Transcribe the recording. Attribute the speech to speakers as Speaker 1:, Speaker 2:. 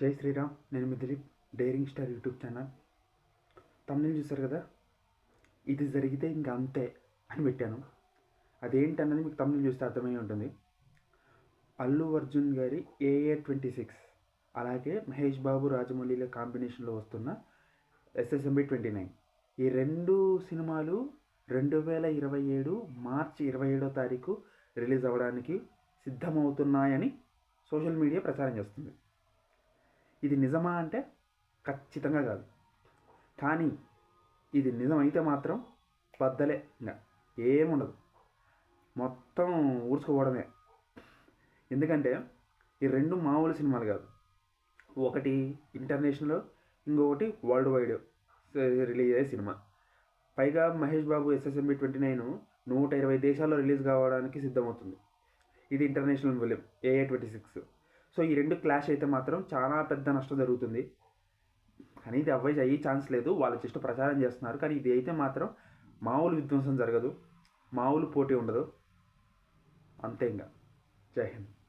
Speaker 1: జై శ్రీరామ్. నేను మీ Dileep daring star YouTube channel. తమిళ చూసారు కదా? ఇది జరిగితే ఇంకా అంతే అని పెట్టాను. అదేంటన్నది మీకు తమిళ చూస్తే అర్థమై ఉంటుంది. అల్లు అర్జున్ గారి ఏఏ ట్వంటీ సిక్స్ అలాగే మహేష్ బాబు రాజమౌళిల కాంబినేషన్లో వస్తున్న ఎస్ఎస్ఎంబి ట్వంటీ నైన్ ఈ రెండు సినిమాలు రెండు వేల ఇరవై ఏడు మార్చి ఇరవై ఏడో తారీఖు రిలీజ్ అవ్వడానికి సిద్ధమవుతున్నాయని సోషల్ మీడియా ప్రచారం చేస్తుంది. ఇది నిజమా అంటే ఖచ్చితంగా కాదు. కానీ ఇది నిజమైతే మాత్రం బద్దలే. ఇంకా ఏముండదు. మొత్తం ఊడ్చుకోవడమే ఎందుకంటే ఈ రెండు మామూలు సినిమాలు కాదు. ఒకటి ఇంటర్నేషనల్ ఇంకొకటి వరల్డ్ వైడ్ రిలీజ్ అయ్యే సినిమా. పైగా Mahesh Babu SSMB twenty nine నూట ఇరవై దేశాల్లో రిలీజ్ కావడానికి సిద్ధమవుతుంది. ఇది international film AA twenty six. So ఈ రెండు క్లాష్ అయితే మాత్రం చాలా పెద్ద నష్టం జరుగుతుంది. కానీ ఇది అవ్వై అయ్యే ఛాన్స్ లేదు. వాళ్ళ జస్ట్ ప్రచారం చేస్తున్నారు. కానీ ఇది అయితే మాత్రం మామూలు విధ్వంసం జరగదు. మామూలు పోటీ ఉండదు. అంతే ఇంకా. జై హింద్.